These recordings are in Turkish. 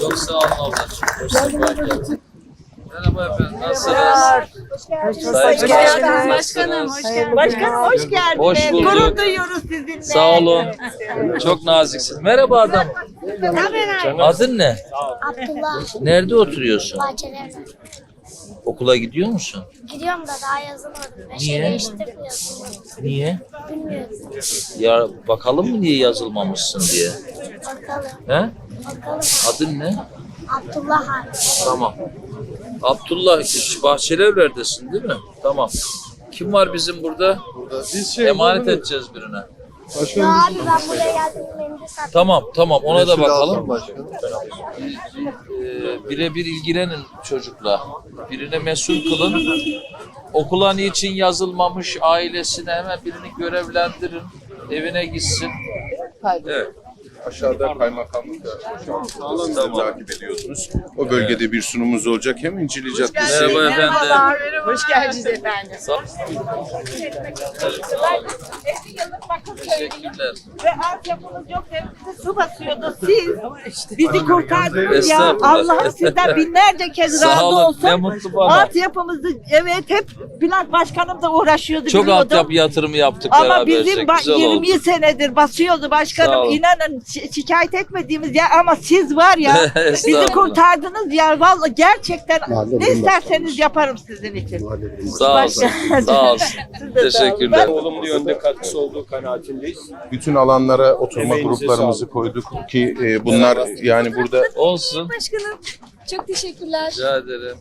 Çok sağ olun ablacığım. Hoş sefa geldin. Merhaba efendim. Nasılsınız? Sayın Hoş geldiniz başkanım. Hoş geldiniz. Başkanım hoş geldiniz. Hoş bulduk. Gurur duyuyoruz sizinle. Sağ olun. Çok naziksiniz. Merhaba adam. Adın ne? Abdullah Nerede oturuyorsun? Bahçeler'de. Okula gidiyor musun? Gidiyorum da daha yazılmadım. Ben şey Niye? değiştirmiyorum. Niye? Bilmiyorum. Ya bakalım mı niye yazılmamışsın diye. Bakalım. He? Bakalım. Adın ne? Abdullah abi. Tamam. Abdullah Bahçelievler'desin değil mi? Tamam. Kim var bizim burada? Biz şey Emanet edeceğiz birine. Ya abi ben buraya geldim. Beni de sattım. Tamam tamam ona da bakalım. Başkanım. Ee, birebir ilgilenin çocukla. Birine mesul kılın. Okula niçin yazılmamış ailesine hemen birini görevlendirin. Evine gitsin. Evet. Aşağıda kaymakamlıkta sizi takip ediyorsunuz. O bölgede bir sunumumuz olacak. Hem İncili Caddesi Merhaba efendim. Hoş geldiniz efendim. Sağ Teşekkürler. Ve altyapımız yok. Hepimize su basıyordu. Siz bizi kurtardınız ya. Allah'ım sizden binlerce kez Sağ razı olun. olsun. Ne mutlu bana. Altyapımızı evet hep Bülent Başkanım da uğraşıyordu Çok altyapı yatırımı yaptık Ama beraberce. bizim ba- Güzel 20 oldu. senedir basıyordu başkanım. olun. İnanın şi- şikayet etmediğimiz ya ama siz var ya bizi Estağfurullah. kurtardınız ya vallahi gerçekten ne isterseniz yaparım sizin için. Sağ olsun. Sağ olsun. Siz de sağ olun. Teşekkürler. olumlu yönde katkısı olduğu kanaatindeyiz. bütün alanlara oturma Emeğinize gruplarımızı sağlık. koyduk ki e, bunlar yani burada Olsun. Başkanım. Çok teşekkürler. Rica ederim.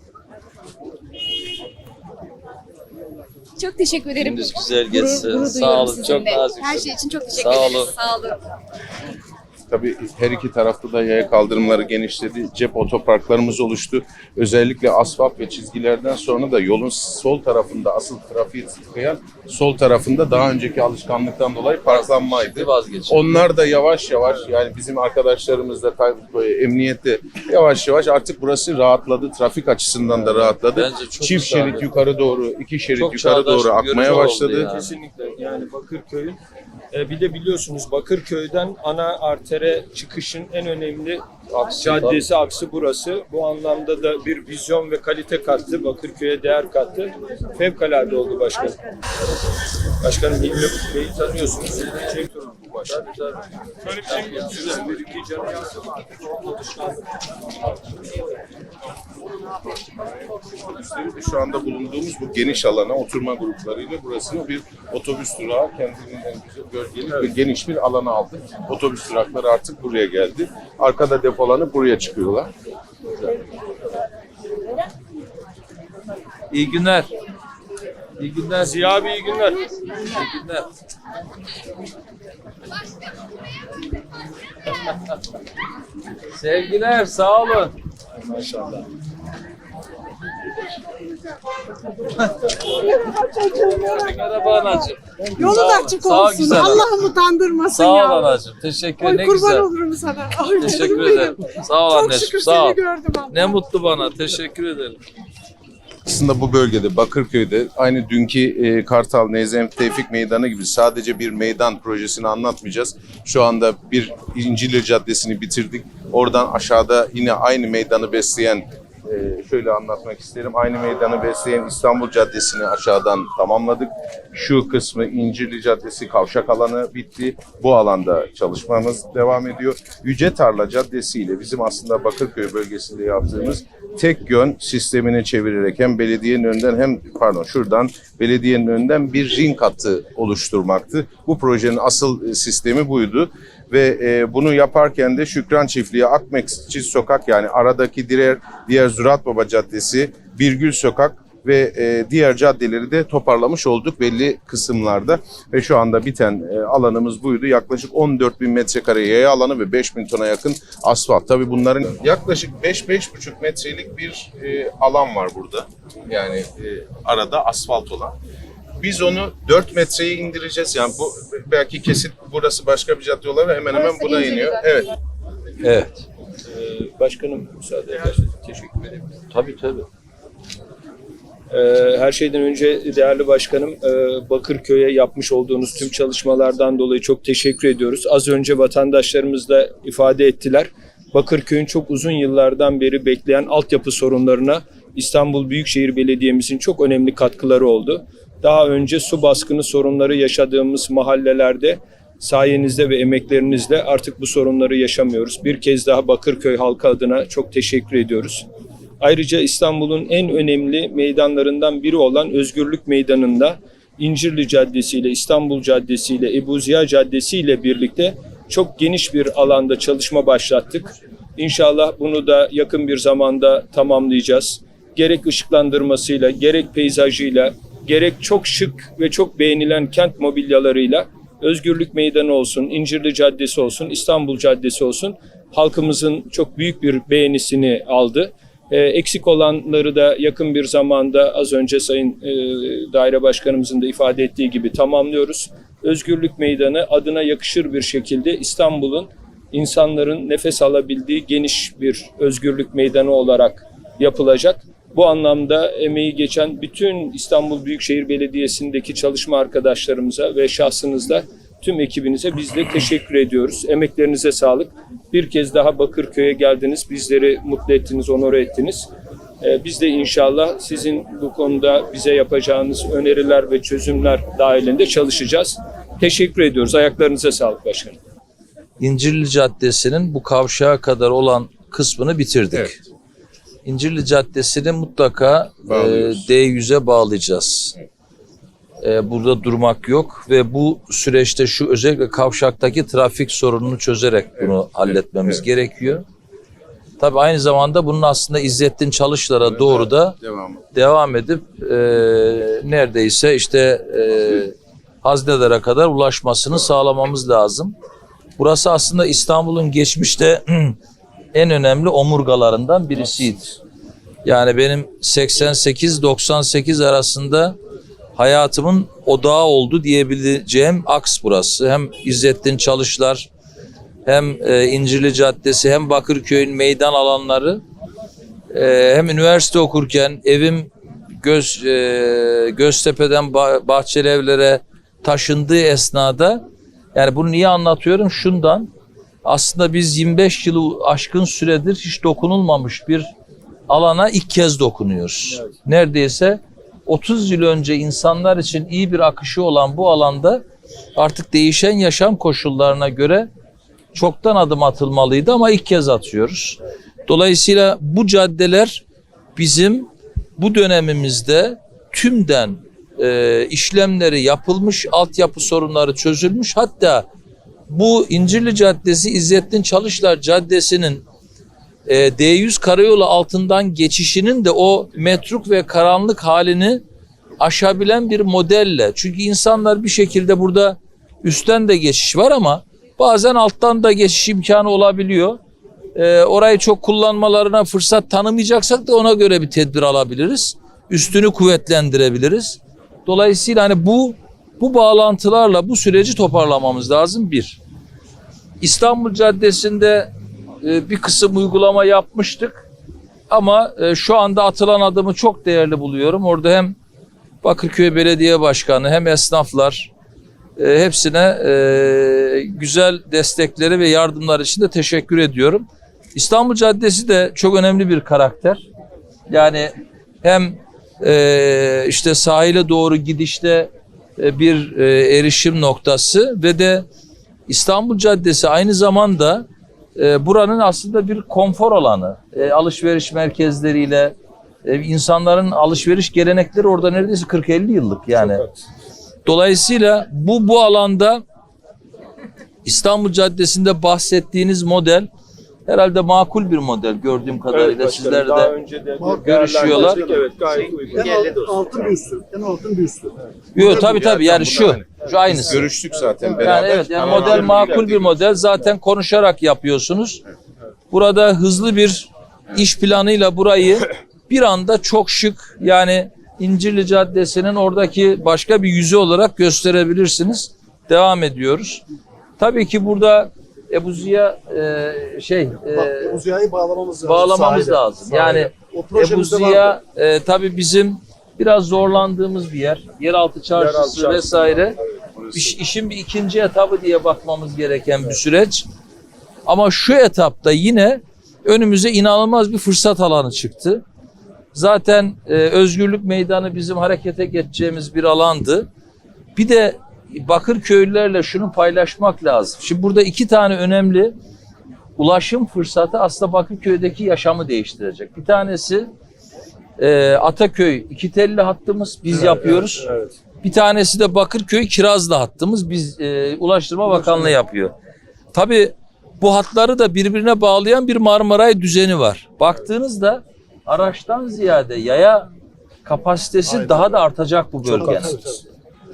Çok teşekkür ederim. Gündüz güzel geçsin. Gurur Sağ duyuyorum olun. Çok sizinle. naziksiniz. Her şey için çok teşekkür Sağ ederiz. olun. Sağ olun. Tabii her iki tarafta da yaya kaldırımları genişledi. Cep otoparklarımız oluştu. Özellikle asfalt ve çizgilerden sonra da yolun sol tarafında asıl trafiği tıkayan sol tarafında daha önceki alışkanlıktan dolayı parklanmaydı. Vazgeçin. Onlar da yavaş yavaş yani bizim arkadaşlarımız da emniyette yavaş yavaş artık burası rahatladı. Trafik açısından da rahatladı. Bence çok Çift güzel. şerit yukarı doğru, iki şerit Çok yukarı doğru akmaya başladı. ya. Kesinlikle yani Bakırköy'ün bir de biliyorsunuz Bakırköy'den ana artere çıkışın en önemli caddesi aksı burası. Bu anlamda da bir vizyon ve kalite kattı. Bakırköy'e değer kattı. Fevkalade oldu başkanım. Başkanım Hilmi Bey'i tanıyorsunuz. Şey, bu başkanım. Şöyle bir şey güzel. Bir iki canı yansın. Şu anda bulunduğumuz bu geniş alana oturma gruplarıyla burasını bir otobüs durağı kendinden güzel bölgeli ve geniş bir alana aldık. Otobüs durakları artık buraya geldi. Arkada depolanıp buraya çıkıyorlar. İyi günler. İyi günler. Ziya abi iyi günler. İyi günler. Sevgiler, sağ olun. Maşallah. Merhaba anacığım. Yolun ol- açık sağ ol olsun. güzel. Allah'ım utandırmasın Sağ ol ya. anacığım. Teşekkür Oy ederim. Ne kurban güzel. olurum sana. Ay Teşekkür canım ederim. Sağ ol Çok anneciğim. şükür Sağ ol. seni gördüm abla. Ne mutlu bana. Teşekkür ederim. Aslında bu bölgede Bakırköy'de aynı dünkü e, Kartal Nezem Tevfik Meydanı gibi sadece bir meydan projesini anlatmayacağız. Şu anda bir İncili Caddesi'ni bitirdik. Oradan aşağıda yine aynı meydanı besleyen e, şöyle anlatmak isterim. Aynı meydanı besleyen İstanbul Caddesi'ni aşağıdan tamamladık. Şu kısmı İncirli Caddesi kavşak alanı bitti. Bu alanda çalışmamız devam ediyor. Yüce Tarla Caddesi ile bizim aslında Bakırköy bölgesinde yaptığımız tek yön sistemini çevirerek hem belediyenin önünden hem pardon şuradan belediyenin önünden bir ring hattı oluşturmaktı. Bu projenin asıl e, sistemi buydu ve e, bunu yaparken de Şükran Çiftliği, Akmekçi Sokak yani aradaki diğer diğer Zurat Baba Caddesi, Birgül Sokak ve e, diğer caddeleri de toparlamış olduk belli kısımlarda ve şu anda biten e, alanımız buydu. Yaklaşık 14 bin metrekare yaya alanı ve 5 bin tona yakın asfalt. Tabii bunların yaklaşık 5-5,5 metrelik bir e, alan var burada. Yani e, arada asfalt olan. Biz onu 4 metreye indireceğiz. Yani bu belki kesit burası başka bir cadde olabilir. Hemen hemen buna iniyor. Evet. Evet. Ee, başkanım müsaade ederseniz teşekkür ederim. Tabii tabii. Ee, her şeyden önce değerli başkanım e, Bakırköy'e yapmış olduğunuz tüm çalışmalardan dolayı çok teşekkür ediyoruz. Az önce vatandaşlarımız da ifade ettiler. Bakırköy'ün çok uzun yıllardan beri bekleyen altyapı sorunlarına İstanbul Büyükşehir Belediye'mizin çok önemli katkıları oldu. Daha önce su baskını sorunları yaşadığımız mahallelerde sayenizde ve emeklerinizle artık bu sorunları yaşamıyoruz. Bir kez daha Bakırköy halkı adına çok teşekkür ediyoruz. Ayrıca İstanbul'un en önemli meydanlarından biri olan Özgürlük Meydanı'nda İncirli Caddesi ile İstanbul Caddesi ile Ebu Ziya Caddesi ile birlikte çok geniş bir alanda çalışma başlattık. İnşallah bunu da yakın bir zamanda tamamlayacağız. Gerek ışıklandırmasıyla, gerek peyzajıyla, gerek çok şık ve çok beğenilen kent mobilyalarıyla Özgürlük Meydanı olsun, İncirli Caddesi olsun, İstanbul Caddesi olsun halkımızın çok büyük bir beğenisini aldı. Ee, eksik olanları da yakın bir zamanda az önce Sayın e, Daire Başkanımızın da ifade ettiği gibi tamamlıyoruz. Özgürlük Meydanı adına yakışır bir şekilde İstanbul'un insanların nefes alabildiği geniş bir özgürlük meydanı olarak yapılacak. Bu anlamda emeği geçen bütün İstanbul Büyükşehir Belediyesi'ndeki çalışma arkadaşlarımıza ve şahsınızda tüm ekibinize biz de teşekkür ediyoruz. Emeklerinize sağlık. Bir kez daha Bakırköy'e geldiniz. Bizleri mutlu ettiniz, onore ettiniz. Ee, Biz de inşallah sizin bu konuda bize yapacağınız öneriler ve çözümler dahilinde çalışacağız. Teşekkür ediyoruz. Ayaklarınıza sağlık başkanım. İncirli Caddesi'nin bu kavşağa kadar olan kısmını bitirdik. Evet. İncirli Caddesi'ni mutlaka e, Bağlıyoruz. D100'e bağlayacağız. E, burada durmak yok ve bu süreçte şu özellikle kavşaktaki trafik sorununu çözerek bunu halletmemiz evet. gerekiyor. Tabii aynı zamanda bunun aslında İzzettin Çalışlar'a doğru da Devam. devam edip e, neredeyse işte e, haznelere kadar ulaşmasını sağlamamız lazım. Burası aslında İstanbul'un geçmişte en önemli omurgalarından birisiydi. Yani benim 88-98 arasında hayatımın odağı oldu diyebileceğim aks burası. Hem İzzettin Çalışlar hem e, İncirli Caddesi hem Bakırköy'ün meydan alanları ee, hem üniversite okurken evim Göz e, Göztepe'den Ba- Bahçeli Evler'e taşındığı esnada yani bunu niye anlatıyorum? Şundan aslında biz 25 yılı aşkın süredir hiç dokunulmamış bir alana ilk kez dokunuyoruz. Neredeyse 30 yıl önce insanlar için iyi bir akışı olan bu alanda artık değişen yaşam koşullarına göre çoktan adım atılmalıydı ama ilk kez atıyoruz. Dolayısıyla bu caddeler bizim bu dönemimizde tümden e, işlemleri yapılmış, altyapı sorunları çözülmüş. Hatta bu İncirli Caddesi İzzettin Çalışlar Caddesi'nin e, D100 karayolu altından geçişinin de o metruk ve karanlık halini aşabilen bir modelle. Çünkü insanlar bir şekilde burada üstten de geçiş var ama bazen alttan da geçiş imkanı olabiliyor. Ee, orayı çok kullanmalarına fırsat tanımayacaksak da ona göre bir tedbir alabiliriz. Üstünü kuvvetlendirebiliriz. Dolayısıyla hani bu bu bağlantılarla bu süreci toparlamamız lazım bir. İstanbul Caddesi'nde e, bir kısım uygulama yapmıştık. Ama e, şu anda atılan adımı çok değerli buluyorum. Orada hem Bakırköy Belediye Başkanı hem esnaflar e, hepsine güzel destekleri ve yardımlar için de teşekkür ediyorum. İstanbul Caddesi de çok önemli bir karakter. Yani hem işte sahile doğru gidişte bir e, erişim noktası ve de İstanbul Caddesi aynı zamanda e, buranın aslında bir konfor alanı. E, alışveriş merkezleriyle e, insanların alışveriş gelenekleri orada neredeyse 40-50 yıllık yani. Dolayısıyla bu bu alanda İstanbul Caddesi'nde bahsettiğiniz model herhalde makul bir model gördüğüm kadarıyla Evet sizler daha de önce de görüşüyorlar. Evet gayet uygun. En altın bir üstü. En altın bir üstü. Yok tabii tabii yani şu şu aynısı. Görüştük zaten beraber. Yani evet yani Tamam. model makul bir model zaten konuşarak yapıyorsunuz. Burada hızlı bir iş planıyla burayı bir anda çok şık yani İncirli Caddesi'nin oradaki başka bir yüzü olarak gösterebilirsiniz. Devam ediyoruz. Tabii ki burada Ebu Ziya e, şey Bak, e, Ebu Ziya'yı bağlamamız lazım. bağlamamız sahile. lazım. Sahile. Yani o Ebu Ziya e, tabii bizim biraz zorlandığımız bir yer. Yeraltı çarşısı Yeraltı çarşısı. vesaire. İş, işin bir ikinci etabı diye bakmamız gereken bir süreç. Ama şu etapta yine önümüze inanılmaz bir fırsat alanı çıktı. Zaten e, Özgürlük Meydanı bizim harekete geçeceğimiz bir alandı. Bir de Bakırköylülerle şunu paylaşmak lazım. Şimdi burada iki tane önemli ulaşım fırsatı aslında Bakırköy'deki yaşamı değiştirecek. Bir tanesi e, Ataköy iki telli hattımız biz yapıyoruz. Evet. Bir tanesi de Bakırköy Kirazlı hattımız biz e, Ulaştırma Bakanlığı yapıyor. Tabii bu hatları da birbirine bağlayan bir Marmaray düzeni var. Baktığınızda araçtan ziyade yaya kapasitesi daha da artacak bu bölgenin.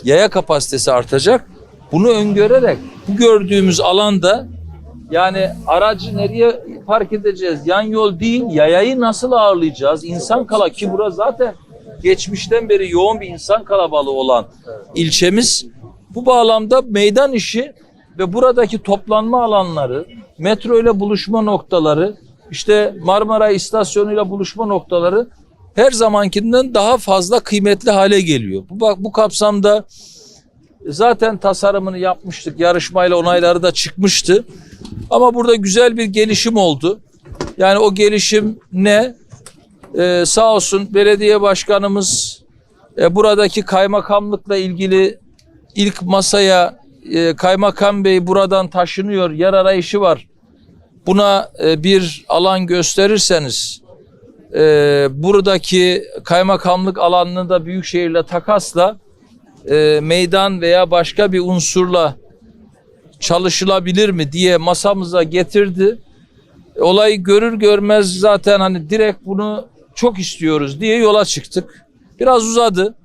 Yaya kapasitesi artacak. Bunu öngörerek bu gördüğümüz alanda yani aracı nereye park edeceğiz? Yan yol değil, yayayı nasıl ağırlayacağız? İnsan kala ki burası zaten geçmişten beri yoğun bir insan kalabalığı olan ilçemiz. Bu bağlamda meydan işi ve buradaki toplanma alanları, metro ile buluşma noktaları, işte Marmara İstasyonu ile buluşma noktaları her zamankinden daha fazla kıymetli hale geliyor. Bu bak bu kapsamda zaten tasarımını yapmıştık. Yarışmayla onayları da çıkmıştı. Ama burada güzel bir gelişim oldu. Yani o gelişim ne? Ee, sağ olsun belediye başkanımız e, buradaki kaymakamlıkla ilgili ilk masaya e, kaymakam bey buradan taşınıyor. Yer arayışı var. Buna e, bir alan gösterirseniz e, buradaki kaymakamlık alanını da büyükşehirle takasla e, meydan veya başka bir unsurla çalışılabilir mi diye masamıza getirdi. Olayı görür görmez zaten hani direkt bunu çok istiyoruz diye yola çıktık. Biraz uzadı.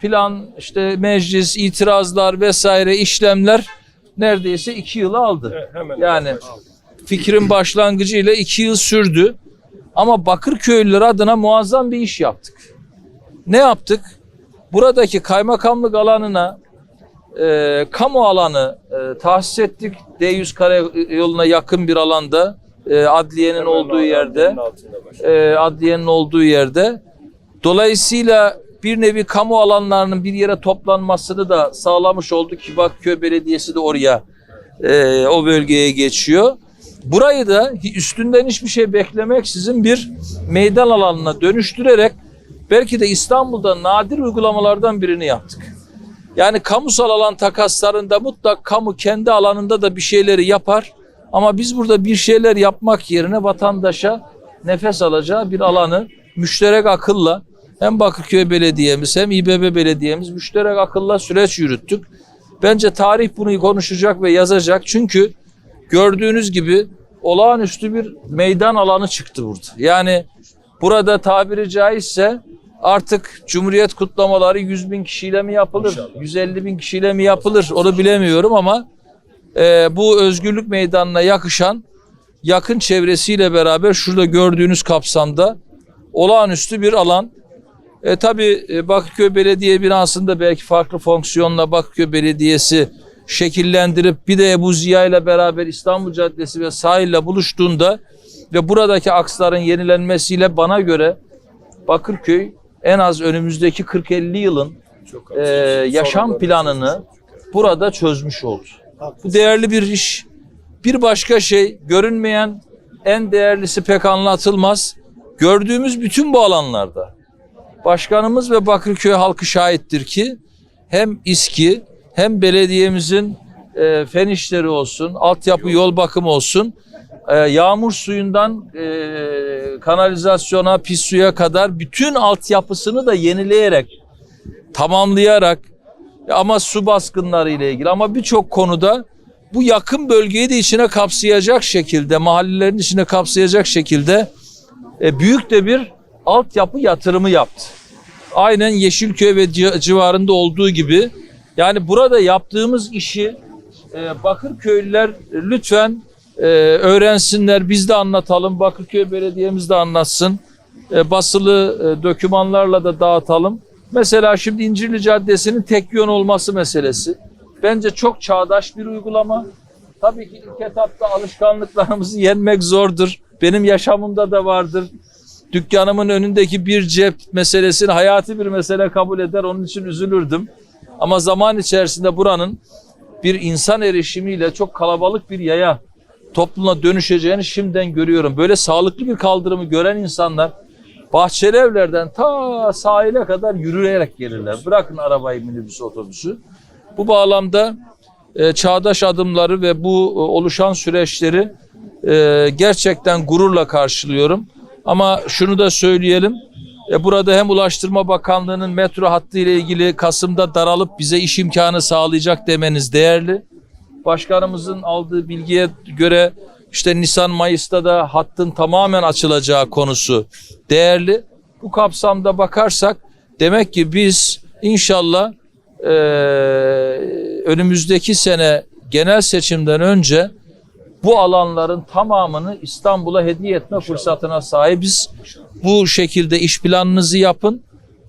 Plan, işte meclis, itirazlar vesaire işlemler neredeyse iki yılı aldı. Evet, hemen Yani fikrin başlangıcı ile iki yıl sürdü. Ama Bakırköylüler adına muazzam bir iş yaptık. Ne yaptık? Buradaki kaymakamlık alanına e, kamu alanı e, tahsis ettik. D100 karayoluna yakın bir alanda e, adliyenin Hemen olduğu yerde e, adliyenin olduğu yerde. Dolayısıyla bir nevi kamu alanlarının bir yere toplanmasını da sağlamış olduk ki Bakköy Belediyesi de oraya e, o bölgeye geçiyor. Burayı da üstünden hiçbir şey beklemeksizin bir meydan alanına dönüştürerek belki de İstanbul'da nadir uygulamalardan birini yaptık. Yani kamusal alan takaslarında mutlak kamu kendi alanında da bir şeyleri yapar. Ama biz burada bir şeyler yapmak yerine vatandaşa nefes alacağı bir alanı müşterek akılla hem Bakırköy Belediye'miz hem İBB Belediye'miz müşterek akılla süreç yürüttük. Bence tarih bunu konuşacak ve yazacak. Çünkü gördüğünüz gibi olağanüstü bir meydan alanı çıktı burada. Yani burada tabiri caizse artık Cumhuriyet kutlamaları 100 bin kişiyle mi yapılır? 150 bin kişiyle mi yapılır? Onu bilemiyorum ama e, bu özgürlük meydanına yakışan yakın çevresiyle beraber şurada gördüğünüz kapsamda olağanüstü bir alan. E, tabii e, Bakırköy Belediye binasında belki farklı fonksiyonla Bakırköy Belediyesi şekillendirip bir de Ebu Ziya ile beraber İstanbul Caddesi ve sahille buluştuğunda ve buradaki aksların yenilenmesiyle bana göre Bakırköy en az önümüzdeki 40-50 yılın e, yaşam planını burada çözmüş oldu. Bu değerli bir iş. Bir başka şey görünmeyen en değerlisi pek anlatılmaz. Gördüğümüz bütün bu alanlarda başkanımız ve Bakırköy halkı şahittir ki hem İSKİ hem belediyemizin e, fen işleri olsun, altyapı yol bakımı olsun, e, yağmur suyundan e, kanalizasyona, pis suya kadar bütün altyapısını da yenileyerek, tamamlayarak ama su baskınları ile ilgili ama birçok konuda bu yakın bölgeyi de içine kapsayacak şekilde, mahallelerin içine kapsayacak şekilde e, büyük de bir altyapı yatırımı yaptı. Aynen Yeşilköy ve ci- civarında olduğu gibi. Yani burada yaptığımız işi e, Bakırköylüler lütfen e, öğrensinler, biz de anlatalım, Bakırköy Belediye'miz de anlatsın. E, basılı e, dokümanlarla da dağıtalım. Mesela şimdi İncirli Caddesi'nin tek yön olması meselesi. Bence çok çağdaş bir uygulama. Tabii ki ilk etapta alışkanlıklarımızı yenmek zordur. Benim yaşamımda da vardır. dükkanımın önündeki bir cep meselesini hayati bir mesele kabul eder. Onun için üzülürdüm. Ama zaman içerisinde buranın bir insan erişimiyle çok kalabalık bir yaya topluma dönüşeceğini şimdiden görüyorum. Böyle sağlıklı bir kaldırımı gören insanlar Bahçeli evlerden ta sahile kadar yürüyerek gelirler. Bırakın arabayı, minibüsü, otobüsü. Bu bağlamda e, çağdaş adımları ve bu e, oluşan süreçleri e, gerçekten gururla karşılıyorum. Ama şunu da söyleyelim. E, burada hem Ulaştırma Bakanlığı'nın metro hattı ile ilgili Kasım'da daralıp bize iş imkanı sağlayacak demeniz değerli. Başkanımızın aldığı bilgiye göre işte Nisan Mayıs'ta da hattın tamamen açılacağı konusu değerli. Bu kapsamda bakarsak demek ki biz inşallah eee, önümüzdeki sene genel seçimden önce bu alanların tamamını İstanbul'a hediye etme fırsatına sahibiz. Bu şekilde iş planınızı yapın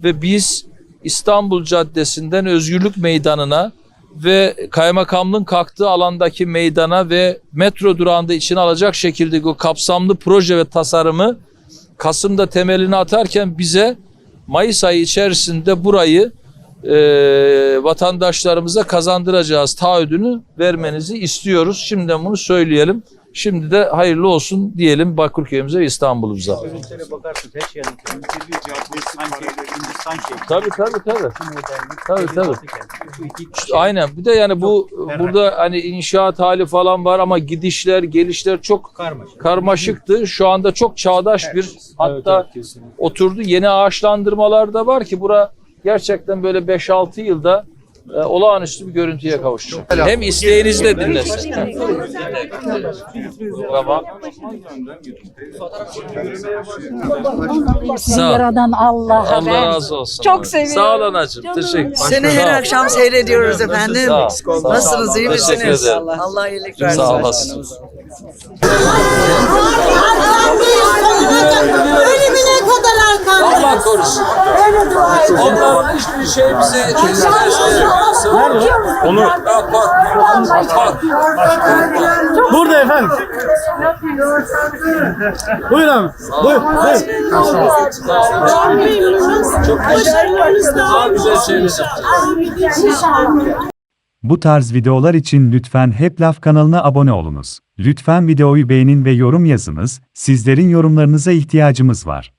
ve biz İstanbul Caddesi'nden Özgürlük Meydanı'na ve kaymakamlığın kalktığı alandaki meydana ve metro durağında içine alacak şekilde o kapsamlı proje ve tasarımı Kasım'da temelini atarken bize Mayıs ayı içerisinde burayı e, vatandaşlarımıza kazandıracağız taahhüdünü vermenizi istiyoruz. Şimdiden bunu söyleyelim. Şimdi de hayırlı olsun diyelim Bakırköy'ümüze ve İstanbul'umuza. Tabii tabii tabii. Tabii tabii. Aynen. Bir de yani bu burada hani inşaat hali falan var ama gidişler, gelişler çok karmaşık. karmaşıktı. Şu anda çok çağdaş bir hatta oturdu. Yeni ağaçlandırmalar da var ki bura gerçekten böyle 5-6 yılda e, olağanüstü bir görüntüye kavuşacak. Hem isteğinizle dinlesin. Tamam. Sağ ol. Yaradan Allah'a Allah ben razı olsun. Çok seviyorum. Sağ ol anacığım. Teşekkür Seni Sağ her ol. akşam seyrediyoruz efendim. Sağ ol. Sağ ol. Nasılsınız, iyi Teşekkür misiniz? ederim. Allah iyilik versin. Sağ olasın. Allah korusun. Onların hiçbir şey bize Onu bak bak. Bak. Burada efendim. Buyurun abi. Buyur. Buyur. Çok Daha güzel şeyler. Bu tarz videolar için lütfen Hep Laf kanalına abone olunuz. Lütfen videoyu beğenin ve yorum yazınız, sizlerin yorumlarınıza ihtiyacımız var.